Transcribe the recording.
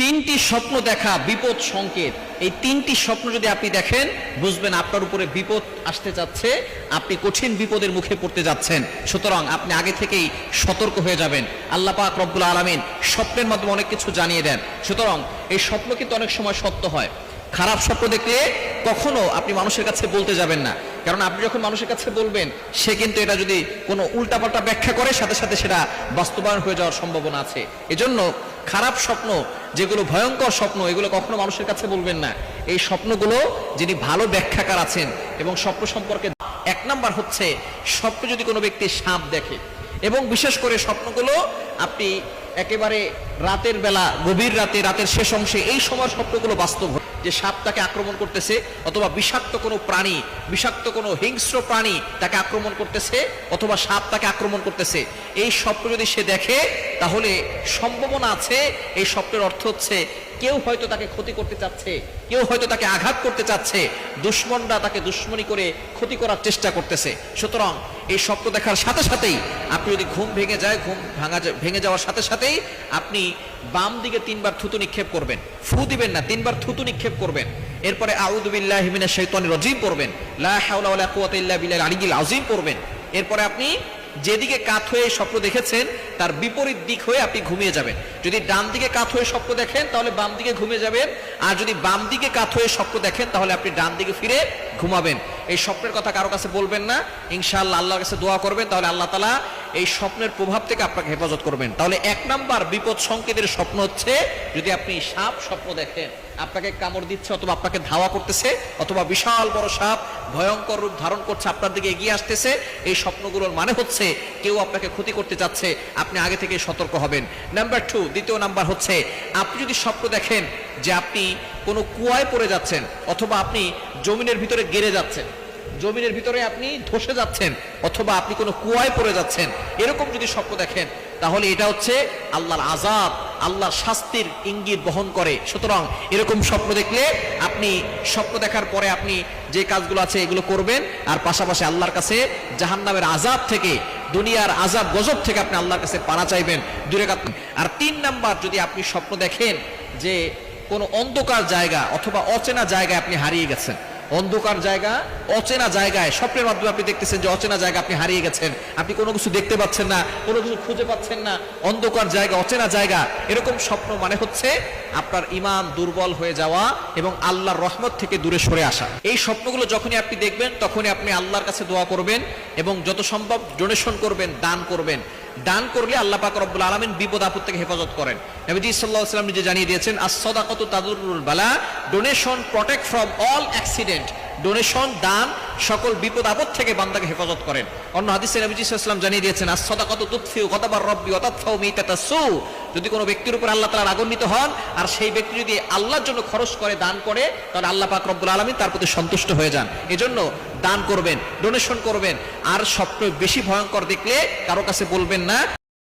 তিনটি স্বপ্ন দেখা বিপদ সংকেত। এই তিনটি স্বপ্ন যদি আপনি দেখেন, বুঝবেন আপনার উপরে বিপদ আসতে যাচ্ছে, আপনি কঠিন বিপদের মুখে পড়তে যাচ্ছেন। সুতরাং আপনি আগে থেকেই সতর্ক হয়ে যাবেন। আল্লাহ পাক রব্বুল আলমিন স্বপ্নের মাধ্যমে অনেক কিছু জানিয়ে দেন। সুতরাং এই স্বপ্ন কিন্তু অনেক সময় সত্য হয়। খারাপ স্বপ্ন দেখলে কখনো আপনি মানুষের কাছে বলতে যাবেন না। কারণ আপনি যখন মানুষের কাছে বলবেন, সে কিন্তু এটা যদি কোনো উল্টাপাল্টা ব্যাখ্যা করে, সাথে সাথে সেটা বাস্তবায়ন হয়ে যাওয়ার সম্ভাবনা আছে। এজন্য খারাপ স্বপ্ন, যেগুলো ভয়ঙ্কর স্বপ্ন, এগুলো কখনো মানুষের কাছে বলবেন না। এই স্বপ্নগুলো যিনি ভালো ব্যাখ্যাকার আছেন এবং স্বপ্ন সম্পর্কে এক নাম্বার হচ্ছে স্বপ্ন যদি কোনো ব্যক্তি সাপ দেখে, এবং বিশেষ করে স্বপ্নগুলো আপনি একেবারে রাতের বেলা, গভীর রাতে, রাতের শেষ অংশে এই সময় স্বপ্নগুলো বাস্তব যে সাপ তাকে আক্রমণ করতেছে, অথবা বিষাক্ত কোনো প্রাণী, বিষাক্ত কোনো হিংস্র প্রাণী তাকে আক্রমণ করতেছে, অথবা সাপ তাকে আক্রমণ করতেছে। এই স্বপ্ন যদি সে দেখে, তাহলে সম্ভাবনা আছে, এই স্বপ্নের অর্থ হচ্ছে, কেউ হয়তো তাকে ক্ষতি করতে চাচ্ছে, কেউ হয়তো তাকে আঘাত করতে চাচ্ছে, দুশ্মনরা তাকে দুশ্মনী করে ক্ষতি করার চেষ্টা করতেছে। সুতরাং এই স্বপ্ন দেখার সাথে সাথেই আপনি যদি ঘুম ভেঙে যায়, ঘুম ভাঙা ভেঙে যাওয়ার সাথে সাথেই আপনি বাম দিকে তিনবার থুতু নিক্ষেপ করবেন। ফু দিবেন না, তিনবার থুতু নিক্ষেপ করবেন। এরপরে আউদুবিল্লাহ মিনাশ শাইতানির রাজিম পড়বেন। আযীম পড়বেন। এরপরে আপনি যেদিকে কাত হয়ে স্বপ্ন দেখেছেন, তার বিপরীত দিক হয়ে আপনি ঘুমিয়ে যাবেন। যদি ডান দিকে কাত হয়ে স্বপ্ন দেখেন, তাহলে বাম দিকে ঘুমিয়ে যাবেন। আর যদি বাম দিকে কাত হয়ে স্বপ্ন দেখেন, তাহলে আপনি ডান দিকে ফিরে ঘুমাবেন। এই স্বপ্নের কথা কারও কাছে বলবেন না। ইনশাআল্লাহ আল্লাহর কাছে দোয়া করবেন, তাহলে আল্লাহ তালা এই স্বপ্নের প্রভাব থেকে আপনাকে হেফাজত করবেন। তাহলে এক নাম্বার বিপদ সংকেতের স্বপ্ন হচ্ছে যদি আপনি সাপ স্বপ্ন দেখেন। আপনাকে কামড় দিচ্ছে অথবা আপনাকে ধাওয়া করতেছে অথবা বিশাল বড় সাপ ভয়ঙ্কর রূপ ধারণ করছে আপনার দিকে এগিয়ে আসতেছে, এই স্বপ্নগুলোর মানে হচ্ছে কেউ আপনাকে ক্ষতি করতে যাচ্ছে আপনি আগে থেকে সতর্ক হবেন। নাম্বার টু দ্বিতীয় নাম্বার হচ্ছে, আপনি যদি স্বপ্ন দেখেন যে আপনি কোনো কুয়ায় পড়ে যাচ্ছেন অথবা আপনি জমিনের ভিতরে গেড়ে যাচ্ছেন, জমিনের ভিতরে আপনি ধসে যাচ্ছেন অথবা আপনি কোনো কুয়ায় পড়ে যাচ্ছেন, এরকম যদি স্বপ্ন দেখেন, তাহলে এটা হচ্ছে আল্লাহর আজাব আল্লাহর শাস্তির ইঙ্গিত বহন করে। সুতরাং এরকম স্বপ্ন দেখলে আপনি স্বপ্ন দেখার পরে আপনি যে কাজগুলো আছে এগুলো করবেন, আর পাশাপাশি আল্লাহর কাছে জাহান্নামের আজাব থেকে, দুনিয়ার আজাব গজব থেকে আপনি আল্লাহর কাছে পানা চাইবেন, দূরে আর তিন নাম্বার, যদি আপনি স্বপ্ন দেখেন যে কোনো অন্ধকার জায়গা অথবা অচেনা জায়গায় আপনি হারিয়ে গেছেন অন্ধকার জায়গা, অচেনা জায়গায়, স্বপ্নের মাধ্যমে আপনি দেখতেছেন যে অচেনা জায়গা আপনি হারিয়ে গেছেন। আপনি কোনো কিছু দেখতে পাচ্ছেন না, কোনো কিছু খুঁজে পাচ্ছেন না। অন্ধকার জায়গা, অচেনা জায়গা, এরকম স্বপ্ন মানে হচ্ছে আপনার ইমান দুর্বল হয়ে যাওয়া এবং আল্লাহর রহমত থেকে দূরে সরে আসা। এই স্বপ্নগুলো যখনই আপনি দেখবেন, তখনই আপনি আল্লাহর কাছে দোয়া করবেন এবং যত সম্ভব ডোনেশন করবেন, দান করবেন। দান করলে আল্লাহ পাক রব্বুল আলমিন বিপদ আপদ থেকে হেফাজত করেন। নবীজি সাল্লাহ সাল্লাম নিজে জানিয়ে দিয়েছেন as-সাদাকাতু তাদুরুল বালা donation protect from all accident donation দান, সকল বিপদ আপদ থেকে বান্দাকে হেফাজত করেন। অন্য হাদিসে নবীজি ওয়াসাল্লাম জানিয়ে দিয়েছেন as-সাদাকাতু তুতফিউ গদাবার রব্বি ওয়া তাদফাউ মিতাতাসু যদি কোনো ব্যক্তির উপর আল্লাহ তাআলা রাগান্বিত হন, আর সেই ব্যক্তি যদি আল্লাহর জন্য খরচ করে, দান করে, তাহলে আল্লাহ পাক রব্বুল আলামিন তার প্রতি সন্তুষ্ট হয়ে যান। এজন্য দান করবেন ডোনেশন করবেন। আর স্বপ্ন বেশি ভয়ঙ্কর দেখলে কারও কাছে বলবেন না